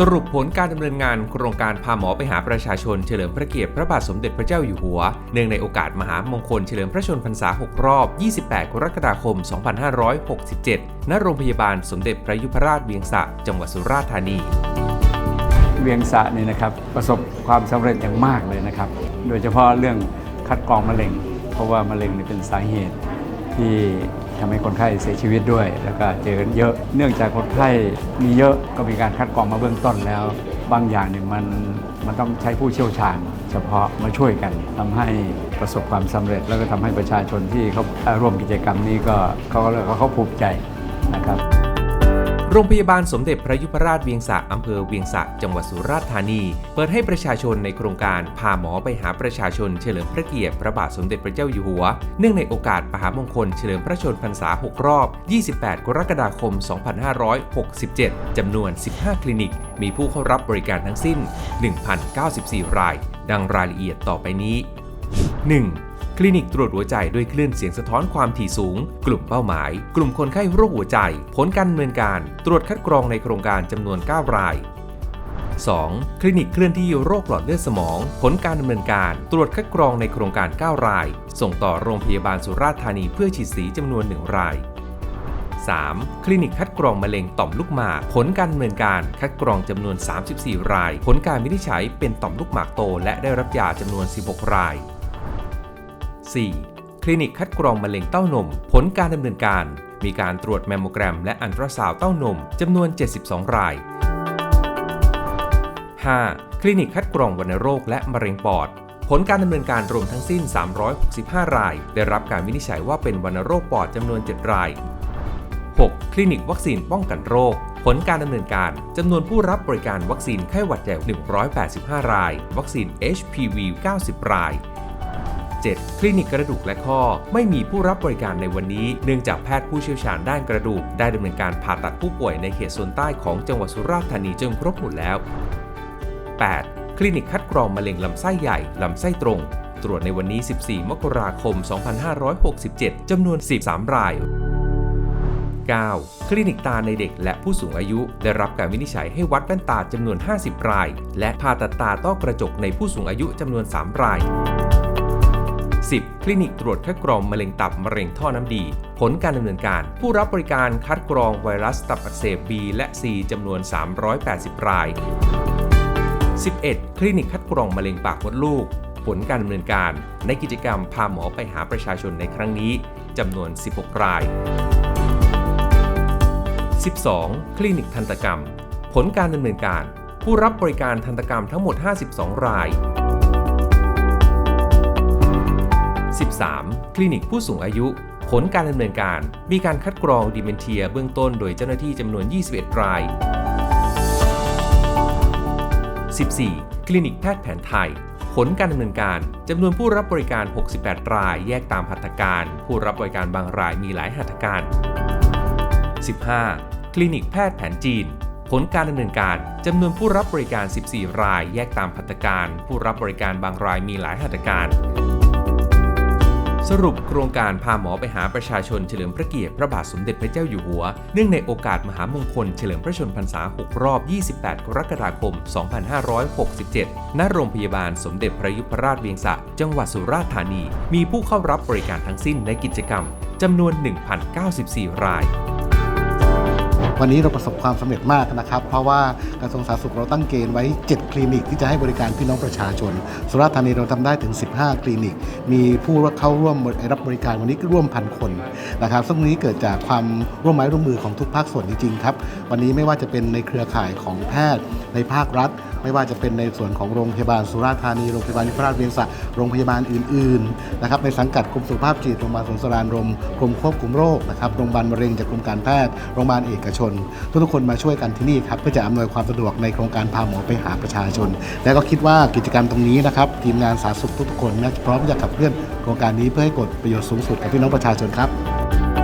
สรุปผลการดำเนินงานโครงการพาหมอไปหาประชาชนเฉลิมพระเกียรติพระบาทสมเด็จพระเจ้าอยู่หัว เนื่องในโอกาสมหามงคลเฉลิมพระชนพรรษา 6 รอบ 28 กรกฎาคม 2567 ณ โรงพยาบาลสมเด็จพระยุพราชเวียงสะ จังหวัดสุราษฎร์ธานี เวียงสะนี่นะครับประสบความสำเร็จอย่างมากเลยนะครับ โดยเฉพาะเรื่องคัดกรองมะเร็ง เพราะว่ามะเร็งนี่เป็นสาเหตุที่ ทำให้คนไข้เสียชีวิตด้วย แล้วก็เจอเยอะ เนื่องจากคนไข้มีเยอะก็มีการคัดกรองมาเบื้องต้นแล้ว บางอย่างเนี่ยมันมันต้องใช้ผู้เชี่ยวชาญ เฉพาะมาช่วยกันทำให้ประสบความสำเร็จ แล้วก็ทำให้ประชาชนที่เขาร่วมกิจกรรมนี้ก็เขาเขาภูมิใจนะครับ โรงพยาบาลสมเด็จพระยุพราชเวียงสะอำเภอเวียงสะจังหวัดสุราษฎร์ธานี เปิดให้ประชาชนในโครงการพาหมอไปหาประชาชนเฉลิมพระเกียรติพระบาทสมเด็จพระเจ้าอยู่หัว เนื่องในโอกาสมหามงคลเฉลิมพระชนพรรษา 6 รอบ 28 กรกฎาคม 2567 จำนวน 15 คลินิก มีผู้เข้ารับบริการทั้งสิ้น 1,094 ราย ดังรายละเอียดต่อไปนี้ 1. คลินิกตรวจหัวใจด้วยคลื่นเสียงสะท้อนความถี่สูง กลุ่มเป้าหมาย กลุ่มคนไข้โรคหัวใจ ผลการดำเนินการ ตรวจคัดกรองในโครงการจำนวน 9 ราย 2. คลินิกเคลื่อนที่โรคหลอดเลือดสมอง ผลการดำเนินการ ตรวจคัดกรองในโครงการ 9 ราย ส่งต่อโรงพยาบาลสุราษฎร์ธานีเพื่อฉีดสีจำนวน 1 ราย 3. คลินิกคัดกรองมะเร็งต่อมลูกหมาก ผลการดำเนินการคัดกรองจำนวน 34 ราย ผลการวินิจฉัยเป็นต่อมลูกหมากโต และได้รับยาจำนวน 16 ราย 4. คลินิกคัดกรองมะเร็งเต้านม ผลการดำเนินการ มีการตรวจแมมโมแกรม และอันตราซาวเต้านมจำนวน 72 ราย 5. คลินิกคัดกรองวัณโรคและมะเร็งปอด ผลการดำเนินการรวมทั้งสิ้น 365 ราย ได้รับการวินิจฉัยว่าเป็นวัณโรคปอดจำนวน 7 ราย 6. คลินิกวัคซีนป้องกันโรค ผลการดำเนินการจำนวนผู้รับบริการวัคซีนไข้หวัดใหญ่ 185 ราย วัคซีน HPV 90 ราย 7. คลินิกกระดูกและข้อ ไม่มีผู้รับบริการในวันนี้ เนื่องจากแพทย์ผู้เชี่ยวชาญด้านกระดูก ได้ดำเนินการผ่าตัดผู้ป่วยในเขตโซนใต้ของจังหวัดสุราษฎร์ธานีจนครบหมดแล้ว 8. คลินิกคัดกรองมะเร็งลำไส้ใหญ่ ลำไส้ตรง ตรวจในวันนี้ 14 มกราคม 2567 จำนวน 13 ราย 9. คลินิกตาในเด็กและผู้สูงอายุ ได้รับการวินิจฉัยให้วัดแว่นตาจำนวน 50 ราย และผ่าตัดตาต้อกระจกในผู้สูงอายุจำนวน 3 ราย 10. คลินิกตรวจคัดกรองมะเร็งตับมะเร็งท่อน้ำดี ผลการดำเนินการ ผู้รับบริการคัดกรองไวรัสตับอักเสบ B และ C จำนวน 380 ราย 11. คลินิกคัดกรองมะเร็งปากมดลูก ผลการดำเนินการ ในกิจกรรมพาหมอไปหาประชาชนในครั้งนี้จำนวน 16 ราย 12. คลินิกทันตกรรม ผลการดำเนินการ ผู้รับบริการทันตกรรมทั้งหมด 52 ราย 13. คลินิกผู้สูงอายุ ผลการดำเนินการ มีการคัดกรองดิเมนเทียเบื้องต้นโดยเจ้าหน้าที่จำนวน 21 ราย 14. คลินิกแพทย์แผนไทย ผลการดำเนินการจำนวนผู้รับบริการ 68 ราย แยกตามหัตถการ ผู้รับบริการบางรายมีหลายหัตถการ 15. คลินิกแพทย์แผนจีน ผลการดำเนินการจำนวนผู้รับบริการ 14 ราย แยกตามหัตถการ ผู้รับบริการบางรายมีหลายหัตถการ สรุปโครงการพาหมอไปหาประชาชนเฉลิมพระเกียรติพระบาทสมเด็จพระเจ้าอยู่หัว เนื่องในโอกาสมหามงคลเฉลิมพระชนพรรษา 6 รอบ 28 กรกฎาคม 2567 ณ โรงพยาบาลสมเด็จพระยุพราชเวียงสะ จังหวัดสุราษฎร์ธานี มีผู้เข้ารับบริการทั้งสิ้นในกิจกรรมจำนวน 1,094 ราย วันนี้เราประสบความสำเร็จมากนะครับ เพราะว่ากระทรวงสาธารณสุขเราตั้งเกณฑ์ไว้ 7 คลินิกที่จะให้บริการพี่น้องประชาชน สุราษฎร์ธานีเราทำได้ถึง 15 คลินิก มีผู้เข้าร่วมรับบริการวันนี้ร่วมพันคนนะครับซึ่งนี้เกิดจากความร่วมไม้ร่วมมือของทุกภาคส่วนจริงๆครับ วันนี้ไม่ว่าจะเป็นในเครือข่ายของแพทย์ในภาครัฐ ไม่ว่าจะเป็นในส่วนของโรงพยาบาลสุราษฎร์ธานีโรงพยาบาลนิพราชเวียงสะโรงพยาบาลอื่นๆนะครับในสังกัดกรมสุขภาพจิตโรงพยาบาลสวนสรานรมกรมควบคุมโรคนะครับโรงพยาบาลมะเร็งจากกรมการแพทย์โรงพยาบาลเอกชน ทุกๆคนมาช่วยกันที่นี่ครับเพื่อจะอำนวยความสะดวกในโครงการพาหมอไปหาประชาชน และก็คิดว่ากิจกรรมตรงนี้นะครับทีมงานสาธารณสุขทุกๆคนนะพร้อมจะขับเคลื่อนโครงการนี้เพื่อให้กดประโยชน์สูงสุดกับพี่น้องประชาชนครับ